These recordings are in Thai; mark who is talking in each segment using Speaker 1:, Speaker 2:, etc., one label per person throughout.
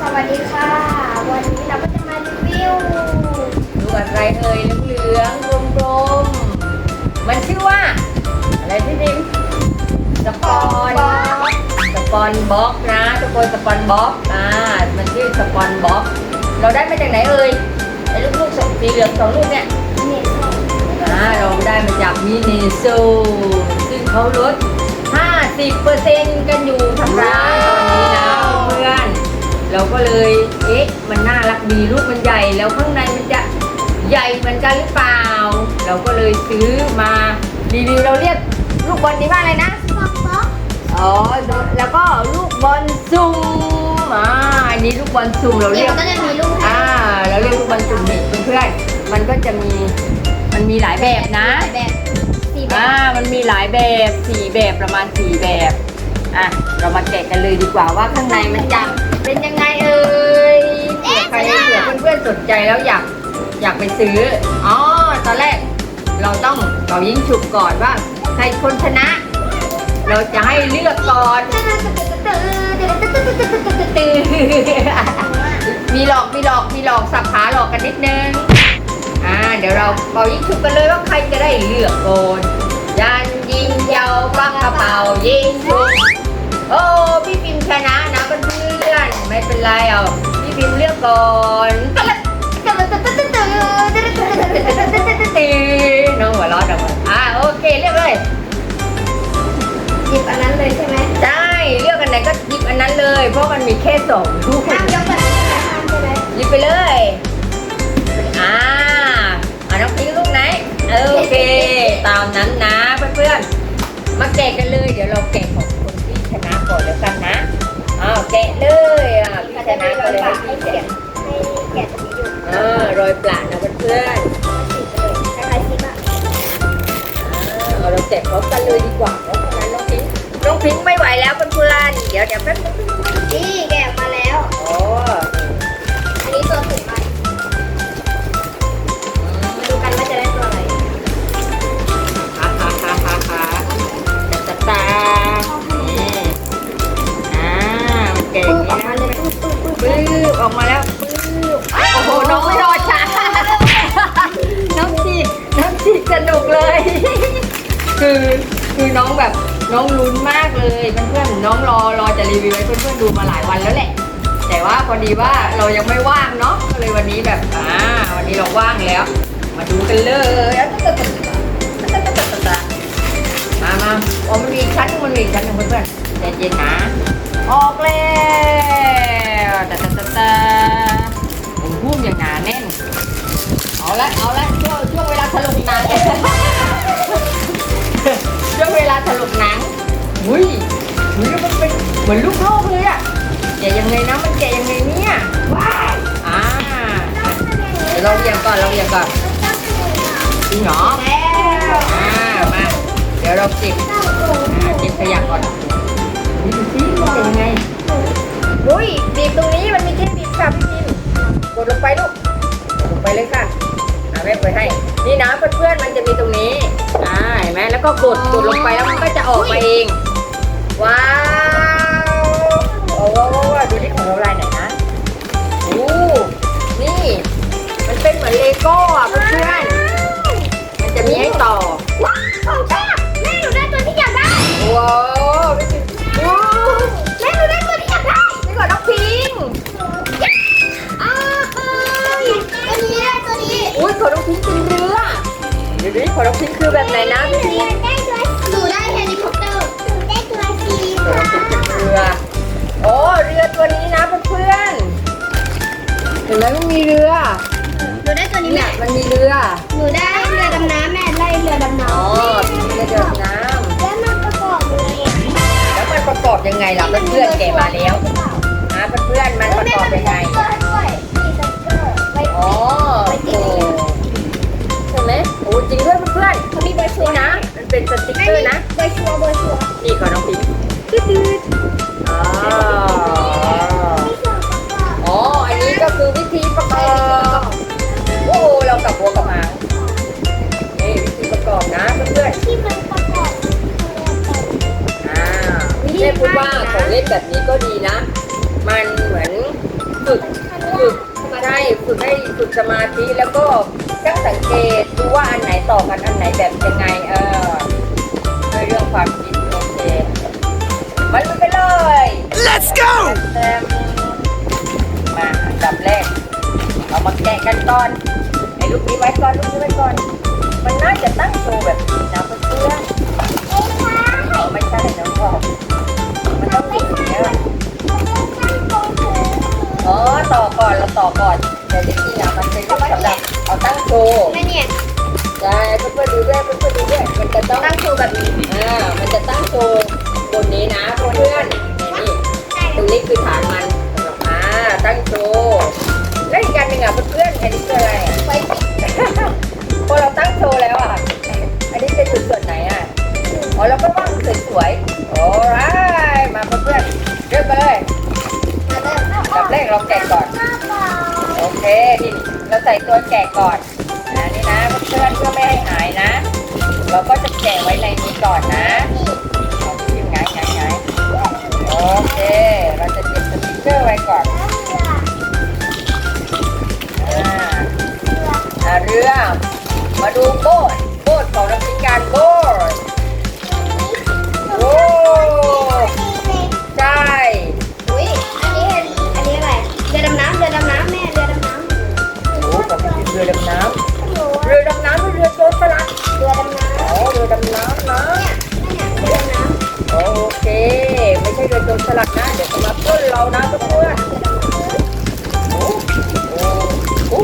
Speaker 1: สวัสดีค่ะ วันนี้เราก็จะมารีวิว
Speaker 2: ดูอะไรเอ่ยเหลืองๆกลมๆ มันชื่อว่า อะไรพี่ดิมสปอนสปอนบ็อกนะทุกคนสปอนบ็อกอ่ามันชื่อสปอนบ็อกเราได้มาจากไหนเอ่ยไอ้ลูกๆสองสีเหลืองสองลูกเนี่ย
Speaker 1: เนี่ย
Speaker 2: อ่าเราได้มาจากมินิโซซึ่งเขาลด 50%กันอยู่ทางร้านตอนนี้นะเพื่อน เราก็เลยเอ๊ะมันน่ารักดีลูกมันใหญ่แล้วข้างในมันจะใหญ่เหมือนกันหรือเปล่า เราก็เลยซื้อมารีวิวเราเรียกลูกบอลนี้ว่าอะไรนะ
Speaker 1: ฟอกฟอก
Speaker 2: อ๋อแล้วก็ลูกบอลซุ่มอ่าอันนี้ลูกบอลซุ่มเรา
Speaker 1: เนี่
Speaker 2: เรี
Speaker 1: ย
Speaker 2: ยก
Speaker 1: มันก็จะมีลูก
Speaker 2: อ่าเราเรียกลูกบอลซุ่มนี่เพื่อนๆมันก็จะมีมันมีหลายแบบนะ
Speaker 1: แบบสี่แบ
Speaker 2: อ่า
Speaker 1: บ
Speaker 2: มันมีหลายแบบสี่แบบประมาณสี่แบบอะเรามาแกะกันเลยดีกว่าว่าข้างในมันจะ เป็นยังไงเอ่ยเผื่อใครเผื่อเพื่อนๆสนใจแล้วอยากอยากไปซื้อ อ๋อ ตอนแรกเราต้องเรายิงฉุบก่อนว่าใครคนชนะ เราจะให้เลือกก่อน มีหลอก มีหลอก มีหลอก สับขาหลอกกันนิดนึง อ่า เดี๋ยวเราเป่ายิงฉุบกันเลยว่าใครจะได้เลือกก่อนยันยิงยาวปังกระเป๋ายิงฉุบโอ้ พี่ปิมชนะนะเพื่อนๆ ไม่เป็นไรเอาพี่ปิมเลือกก่อนน้องหัวร้อนออกมาอ่าโอเคเลือกเลย
Speaker 1: หยิบอันนั้นเลยใช่ไหม
Speaker 2: ได้เลือกอันไหนก็หยิบอันนั้นเลย เพราะมันมีแค่สองลูก
Speaker 1: ห้ามยกแบบนี้ใช่ไหมห้ามใช่ไหม
Speaker 2: หยิบไปเลยอ่าอ่าน้องพิงลูกไหนโอเค ตามนั้นนะเพื่อนๆมาแกะกันเลย เดี๋ยวเราแกะของคนที่ชนะก่อนแล้วกันนะอ้าวแกะเลย อะพี่ชนะก็เลยให้พี่แกะ
Speaker 1: ให้แกะตรงนี้อยู่
Speaker 2: อ่ารอยปลานะเพื่อน
Speaker 1: คล้ายๆซิปอะ
Speaker 2: ๆเอาเราแกะพร้อมกันเลยดีกว่าเพราะฉะนั้นน้องพิงค์น้องพิงค์ไม่ไหวแล้วเพื่อนๆเดี๋ยวเดี๋ยวแป๊บนึง
Speaker 1: นี่แกะออกมาแล้ว
Speaker 2: อ๋อ
Speaker 1: น้อ
Speaker 2: งลุ้นมากเลยเพื่อนๆน้องรอรอจะรีวิวให้เพื่อนๆดูมาหลายวันแล้วแหละ แต่ว่าพอดีว่าเรายังไม่ว่างเนาะก็เลยวันนี้แบบอ่าวันนี้เราว่างแล้ว มาดูกันเลยมามาอ๋อมันมีชั้นมันมีชั้นนึงเพื่อนๆใจเย็นนะออกแล้วตาตาตาตาผมพุ่มอย่างหนาแน่นเอาละเอาละช่วงช่วงเวลาถลกหนังช่วงเวลาถลกหนัง อุ้ยอุ้ยแล้วมันเป็นเหมือนลูกโลกเลยอะแกะยังไงนะมันแกะยังไงเนี่ยว้ายอ่าเดี๋ยวเราเรียงก่อนเราเรียงก่อนจริงเหรอ
Speaker 1: แล้ว
Speaker 2: อ่ามาเดี๋ยวเราเก็บอ่าเก็บขยะก่อนนี่ดูสิมันเป็นยังไงอุ้ยบีบตรงนี้มันมีที่บีบค่ะพี่พิมกดลงไปลูกกดลงไปเลยค่ะอาแม่เปิดให้ นี่นะเพื่อนๆมันจะมีตรงนี้อ่าเห็นไหมแล้วก็กดกดลงไปแล้วมันก็จะออกมาเอง ว้าวโอ้โหดูที่ของเราลายไหนนะโอ้นี่ มันเป็นเหมือนเลโก้อะเพื่อนๆมันจะมีให้ต่อ
Speaker 1: ว้าวของชอบ ยั
Speaker 2: ง
Speaker 1: ไงล่ะ
Speaker 2: เพื่อนๆ
Speaker 1: แกะ
Speaker 2: มาแล้วนะเพื่อนๆมันประกอบยังไง
Speaker 1: เสื้อด้วยมีสติ๊กเกอร์ไว้
Speaker 2: อ๋อโอ้ใช่ไหมโอ้จริงด้วยเพื่อน
Speaker 1: เขามีเบอร์
Speaker 2: ๆ
Speaker 1: ชัว
Speaker 2: นี่
Speaker 1: ร์
Speaker 2: นะ มันเป็นสติ๊กเกอร์นะ
Speaker 1: เบอร์ชัวร์เบอร์ชัวร์
Speaker 2: นี่ขอน้องพิงอ๋อ
Speaker 1: แบ
Speaker 2: บนี้ก็ดีนะ
Speaker 1: มันเหมือ
Speaker 2: นฝึกฝึกใช่ฝึกให้ฝึกสมาธิแล้วก็ช่างสังเกตดูว่าอันไหนต่อกันอันไหนแบบยังไงเออเรื่องความคิดโอเคมันไปเลย
Speaker 3: let's go
Speaker 2: มาจับแรกเรามาแกะกันก่อนไอ้ลูกนี้ไว้ก่อนลูกนี้ไว้ก่อน มันน่าจะตั้งโชว์แบบนี้นะเพื่อนๆไม่ใช่ไม่ใช่น้องพ่อ นอย่างนี้ยอ๋อต่อก่อนเราต่อก่อนแต่จริงๆอะมันเป็นสำหรับเอาตั้งโชว์
Speaker 1: แม่เนี่ย
Speaker 2: ใช่เพื่อนๆดูด้วยเพื่อนๆดูด้วยมันจะต้อง
Speaker 1: ตั้งโชว์แบบนี้
Speaker 2: อ่ามันจะตั้งโชว์บนนี้นะเพื่อนๆนี่ตรงนี้คือฐานมันสำหรับอ่าตั้งโชว์แล้วอีกอันหนึ่งอะเพื่อนๆอันนี้คืออะไรอะ
Speaker 1: ไว้ปิด
Speaker 2: พอเราตั้งโชว์แล้วอะอันนี้เป็นจุดส่วนไหนอะอ๋อเราก็วาดสวยๆโอ้ มาเพื่อนๆเริ่มเลย
Speaker 1: มาเริ่ม
Speaker 2: อับแรกเราแกะก่อน โอเคนี่เราใส่ตัวแกะก่อนนะนี่นะเพื่อนๆเพื่อไม่ให้หายนะ เราก็จะแกะไว้ในนี้ก่อนนะเอาพิมไงไงไงโอเค เราจะเก็บสติ๊กเกอร์ไว้ก่อนอ่าเรือมาดูโบสถ์โบสถ์ของนักวิชการโบส ช่
Speaker 1: เรือ
Speaker 2: โจรสลัด
Speaker 1: นะ เดี๋
Speaker 2: ยวจะมาปล้นเรานะเพื่อนโอ้โอ้โอ้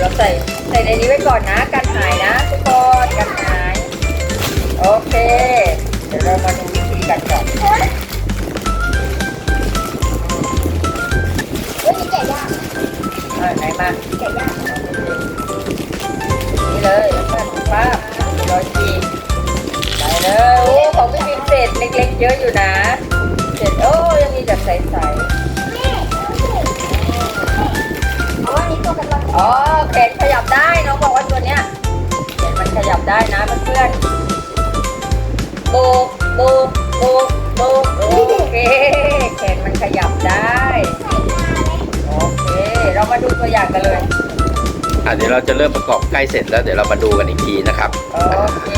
Speaker 2: เราใส่ใส่ในนี้ไว้ก่อนนะ กันหายนะทุกคนกันหาย โอเค เดี๋ยวเรามาดูวิธีกันก่อน
Speaker 1: เฮ้ยนี่แกะยาก
Speaker 2: อ่าไหนมา
Speaker 1: แกะยาก
Speaker 2: นี่เลยเพื่อนภาร้อยจีไปเลย โอ้ ของพี่พิมเศษเล็กๆเยอะอยู่นะ โอ้ยังมีแบบใสๆ
Speaker 1: แม่อ๋ออันนี้ตัวกันร้อน
Speaker 2: อ๋อแขนขยับได้น้องบอกว่าตัวเนี้ยแขนมันขยับได้นะเพื่อนๆโบกโบกโบกโบกโอเคแขนมันขยับได้โอเค เรามาดูตัวอย่างกันเลย
Speaker 3: อะเดี๋ยวเราจะเริ่มประกอบใกล้เสร็จแล้วเดี๋ยวเรามาดูกันอีกทีนะครับ
Speaker 2: โอเค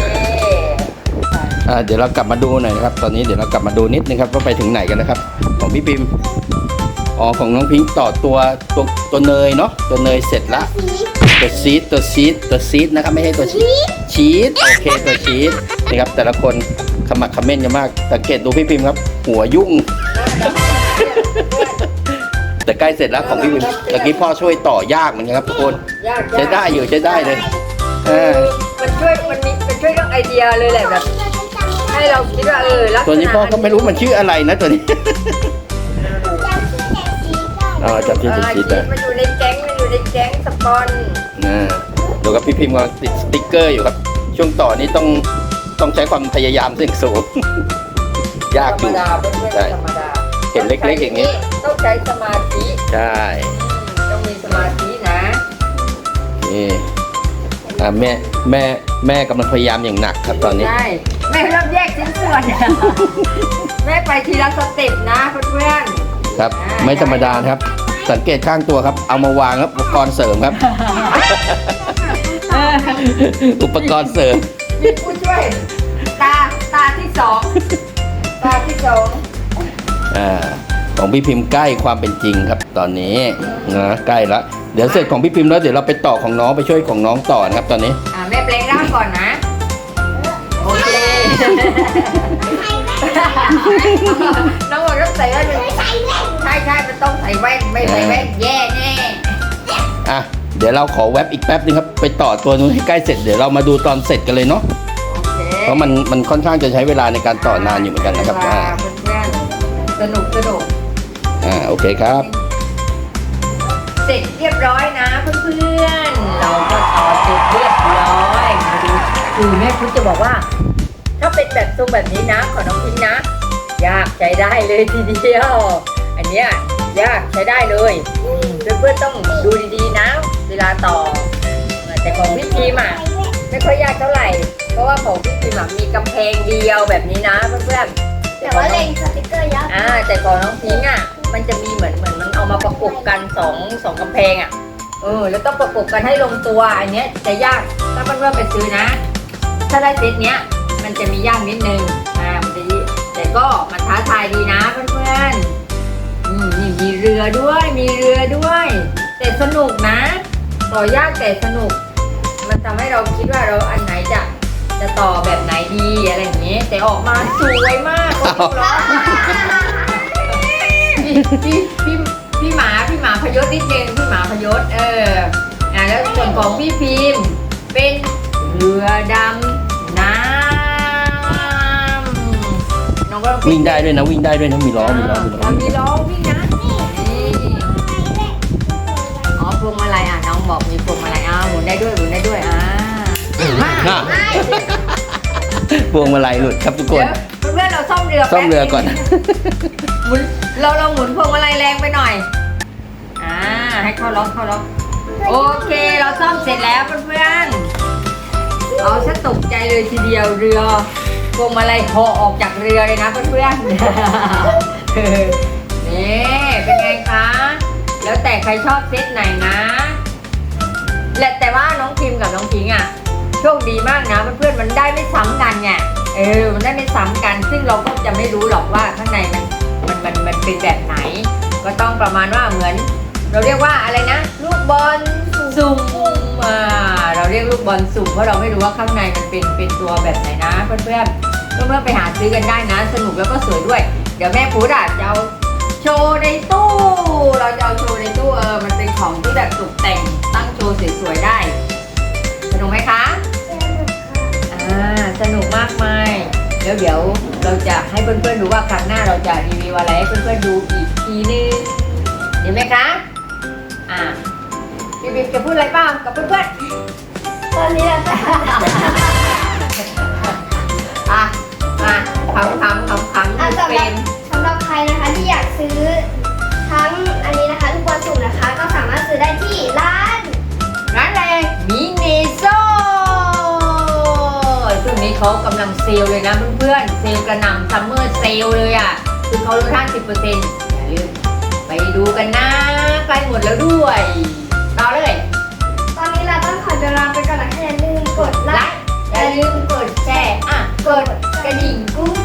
Speaker 3: เดี๋ยวเรากลับมาดูหน่อยนะครับตอนนี้เดี๋ยวเรากลับมาดูนิดนึงครับว่าไปถึงไหนกันนะครับ ของพี่ปิมอ๋อของน้องพิงค์ต่อตัวตัวตัวเนยเนาะตัวเนยเสร็จละ
Speaker 1: สี
Speaker 3: ตัวชีสตัวชีสตัวชีสนะครับไม่ใช่ตัวชีสชีสโอเคตัวชีสนี่ครับแต่ละคนขมักเขม้นกันมากสังเกตดูพี่พิมพ์ครับ หัวยุ่ง แต่ใกล้เสร็จแล้วของพี่พิมพ์ตะกี้พ่อช่วยต่อยากเหมือนกันครับทุกคน
Speaker 2: ยาก
Speaker 3: ใช้ได้อยู่ใช้ได้เลยเอ
Speaker 2: คือ
Speaker 3: อ
Speaker 2: มันช่วยมันมีมันช่วยเรื่องไอเดียเลยแหละแบบ ให้เราคิดว่าเออลักษณะ
Speaker 3: ตัวนี้พ่อก็ไม่รู้มันชื่ออะไรนะตัวนี้อ๋อจับที่
Speaker 2: เอ
Speaker 3: ติด
Speaker 2: อ
Speaker 3: ชีส
Speaker 2: คิ
Speaker 3: อะ
Speaker 2: ดมันอยู่ในแก๊งมันอยู่ในแก๊งสปอน
Speaker 3: นะดูครับพี่พิมพ์กำลังติดสติ๊กเกอร์อยู่ครับ ช่วงต่อนี้ต้องต้องใช้ความพยายามเสี่ยงสูง ยาก
Speaker 2: ธร
Speaker 3: อ
Speaker 2: รม
Speaker 3: ยู่
Speaker 2: ดาเพื่อน
Speaker 3: ใช่
Speaker 2: ๆธรรมดา
Speaker 3: เห็นเล็กๆอย่างนี้
Speaker 2: ต้องใช้สมาธิ
Speaker 3: ใช่
Speaker 2: ต้องมีสมาธินะ
Speaker 3: นี่อ่าแม่แม่แม่กำลังพยายามอย่างหนักครับตอนนี้
Speaker 2: ใช่ แม่เริ่มแยกชิ้นส่วนแม่ไปทีละสเต็ปนะเพื่อน
Speaker 3: ครับ ไม่ธรรมดานะครับ สังเกตข้างตัวครับ เอามาวางครับอุปกรณ์เสริมครับ
Speaker 2: ๆเออ
Speaker 3: อุปกรณ์เสริม
Speaker 2: มีผู้ช่วย ตาตาที่สองตาที่สอง
Speaker 3: อ่าของพี่พิมพ์ใกล้ความเป็นจริงครับ ตอนนี้นะใกล้ละเดี๋ยวเสร็จของพี่พิมพ์แล้วเดี๋ยวเราไปต่อของน้องไปช่วยของน้องต่อนะครับ ตอนนี้
Speaker 2: อ่าแม่เปลงร่างก่อนนะโอเค น้องบอกต้องใส่แว่นใช่ใช่มันต้องใส่แว่นไม่ใส่แว่นแย่แน่
Speaker 3: อะเดี๋ยวเราขอแว็บอีกแป๊บนึงครับ ไปต่อตัวนู้นให้ใกล้เสร็จเดี๋ยวเรามาดูตอนเสร็จกันเลยเนาะ
Speaker 2: โอเค
Speaker 3: เพราะมันมันค่อนข้างจะใช้เวลาในการต่อนานอยู่เหมือนกันนะครับอ่า
Speaker 2: เพื่อนๆสนุกสนุก
Speaker 3: อ่าโอเคครับ
Speaker 2: เสร็จเรียบร้อยนะเพื่อนๆเราก็ต่อเสร็จเรียบร้อยมาดูคือแม่พุทธจะบอกว่า ถ้าเป็นแบบทรงแบบนี้นะของน้องพิงนะ ยากใช้ได้เลยทีเดียว อันเนี้ยยากใช้ได้เลยอืมเพื่อนๆต้องดูดีๆนะ เวลาต่อ แต่ของพี่พีมอะไม่ค่อยยากเท่าไหร่ เพราะว่าของพี่พีมอะมีกำแพงเดียวแบบนี้นะเพื่อนๆ
Speaker 1: แต่ว่าเล็งสติกเกอร์ยักษ์
Speaker 2: อ่าแต่ของน้องพิงอะ มันจะมีเหมือนเหมือนมันเอามาประกบกันสองสองกำแพงอะเออแล้วต้องประกบกันให้ลงตัวอันเนี้ยจะยากถ้าเพื่อนๆไปซื้อนะ ถ้าได้เซตเนี้ย มันจะมียากนิดนึงอ่ามันจะแต่ก็มันท้าทายดีนะเพื่อนๆอืมนี่มีเรือด้วย มีเรือด้วย แต่สนุกนะ ต่อยากแต่สนุก มันทำให้เราคิดว่าเราอันไหนจะจะต่อแบบไหนดีอะไรอย่างเงี้ยแต่ออกมาสวยมากคนดูแล้วพี่พี่พี่พี่หมาพี่หมาพยศนิดนึงพี่หมาพยศเอออ่าแล้วส่วนของพี่พิมพ์เป็นเรือดำำน้องก็ต้อง
Speaker 3: วิ่งได้ด้วยนะวิ่งได้ด้วยนะมีล้อมีล้อมีล้อ
Speaker 2: เรามีล้อวิ่งนะนี่อ๋อพวงมาลัยอะน้องบอกมีพวงมาลัยอ้าวหมุนได้ด้วยหมุนได้ด้วยอ่า
Speaker 3: น่ะพวงมาลัยหลุดครับทุกคน
Speaker 2: เดี๋ยวเพื่อนๆเราซ่อมเรือ
Speaker 3: ซ่อมเรือก่อน
Speaker 2: แป๊บนึงหมุนเราเราหมุนพวงมาลัยแรงไปหน่อยอ่าให้เข้าล็อกเข้าล็อกโอเคเราซ่อมเสร็จแล้วเพื่อนๆเอาซะตกใจเลยทีเดียวเรือ พวงมาลัยคอออกจากเรือเลยนะเพื่อนๆนี่เป็นไงคะ แล้วแต่ใครชอบเซตไหนนะและแต่ว่าน้องพิมพ์กับน้องพิงอะโชคดีมากนะเพื่อนๆมันได้ไม่ซ้ำกันไงเออมันได้ไม่ซ้ำกัน ซึ่งเราก็จะไม่รู้หรอกว่าข้างในมันมันมันมันเป็นแบบไหน ก็ต้องประมาณว่าเหมือน เราเรียกว่าอะไรนะ ลูกบอลสุ่ม กลูกบอลสุ่มเพราะเราไม่รู้ว่าข้างในมันเป็นเป็นตัวแบบไหนนะ เพื่อนๆเพื่อนๆไปหาซื้อกันได้นะ สนุกแล้วก็สวยด้วย เดี๋ยวแม่พูดอะจะเอาโชว์ในตู้ เราจะเอาโชว์ในตู้เออมันเป็นของที่แบบตกแต่งตั้งโชว์สวยๆได้สนุกไหมคะอ่าสนุกมากมายแล้วเดี๋ยวเราจะให้เพื่อนๆดูว่าครั้งหน้าเราจะรีวิวอะไรให้เพื่อนๆดูอีกทีนึงเห็นไหมคะอ่าพี่บิ๊กจะพูดอะไรบ้างกับเพื่อน
Speaker 1: ตอนนี้เราจะ
Speaker 2: ๆอะมาขำขำขำขำ
Speaker 1: อะ
Speaker 2: ดู
Speaker 1: สำห
Speaker 2: เป็
Speaker 1: รับ
Speaker 2: น
Speaker 1: สำหรับใครนะคะที่อยากซื้อทั้งอันนี้นะคะลูกบอลสุ่มนะคะ ก็สามารถซื้อได้ที่ร้าน
Speaker 2: ร้านอะไรมินิโซช่วงนี้เขากำลังเซลล์เลยนะเพื่อนๆ เซลล์กระหน่ำซัมเมอร์เซลล์เลยอะ คือเขาลด50%อย่าลืมไปดูกันนะใกล้หมดแล้วด้วย ลืมกดแชร์ อะ กดกระดิ่ง
Speaker 1: กุ้ง